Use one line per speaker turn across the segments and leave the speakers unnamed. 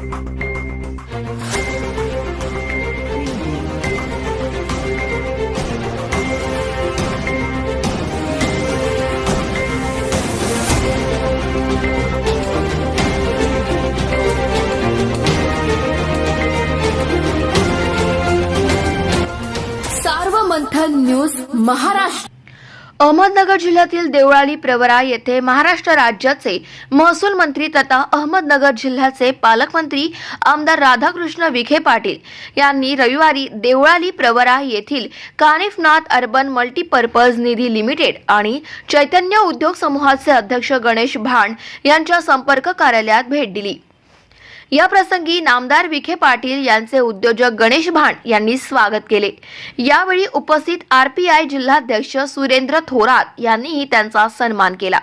Sarvamanthan news Maharashtra. Ahmednagar जिल्ह्यातील देवळाली प्रवरा येथे महाराष्ट्र राज्याचे महसूल मंत्री तथा अहमदनगर जिल्ह्याचे पालकमंत्री आमदार राधाकृष्ण विखे पाटील यांनी रविवारी देवळाली प्रवरा येथील Kanifnath urban multipurpose Nidhi limited आणि चैतन्य उद्योग समूहाचे अध्यक्ष गणेश भांड यांच्या संपर्क कार्यालयात भेट दिली. या प्रसंगी नामदार विखे पाटील यांचे उद्योजक गणेश भाण यांनी स्वागत केले. यावेळी उपस्थित आरपीआय जिल्हाध्यक्ष सुरेंद्र थोरात यांनीही त्यांचा सन्मान केला.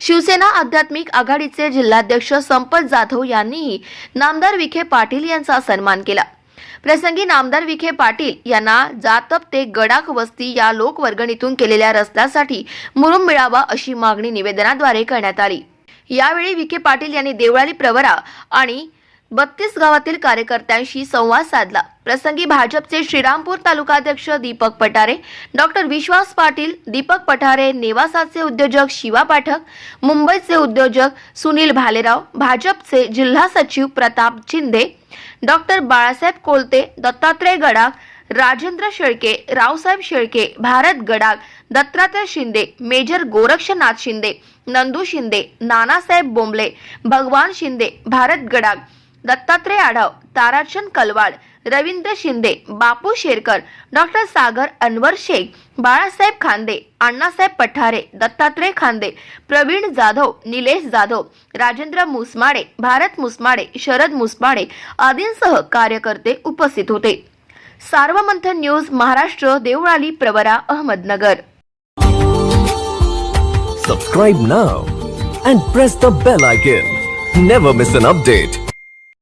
शिवसेना आध्यात्मिक आघाडीचे जिल्हाध्यक्ष संपत जाधव यांनीही नामदार विखे पाटील यांचा सन्मान केला. प्रसंगी नामदार विखे पाटील यांना जातप ते गडाख वस्ती या लोकवर्गणीतून केलेल्या रस्त्यासाठी मुरुम मिळावा अशी मागणी निवेदनाद्वारे करण्यात आली. यावेळी विखे पाटील यांनी देवळाली प्रवरा आणि बत्तीस गावातील कार्यकर्त्यांशी संवाद साधला. प्रसंगी भाजपचे श्रीरामपूर तालुकाध्यक्ष दीपक पटारे डॉक्टर विश्वास पाटील दीपक पठारे नेवासाचे उद्योजक शिवा पाठक मुंबईचे उद्योजक सुनील भालेराव भाजपचे जिल्हा सचिव Pratap Shinde doctor Balasaheb Kolte Dattatray Gadakh Rajendra Shelke Raosaheb Shelke Bharat Gadag Dattatray Shinde major Gorakshnath Shinde Nandu Shinde Nanasaheb Bombale Bhagwan Shinde Bharat Gadag Dattatray Adhav Tarachand Kalwad Ravindra Shinde Bapu Sherkar doctor Sagar Anwar Shaikh Balasaheb Khande Annasaheb Pathare Dattatray खांदे प्रवीण जाधव निलेश जाधव राजेंद्र मुसमाडे भारत मुसमाडे शरद मुसमाडे आदींसह कार्यकर्ते उपस्थित होते. Sarvamanthan news Maharashtra Deolali Pravara Ahmednagar.
Subscribe now and press the bell icon never miss an update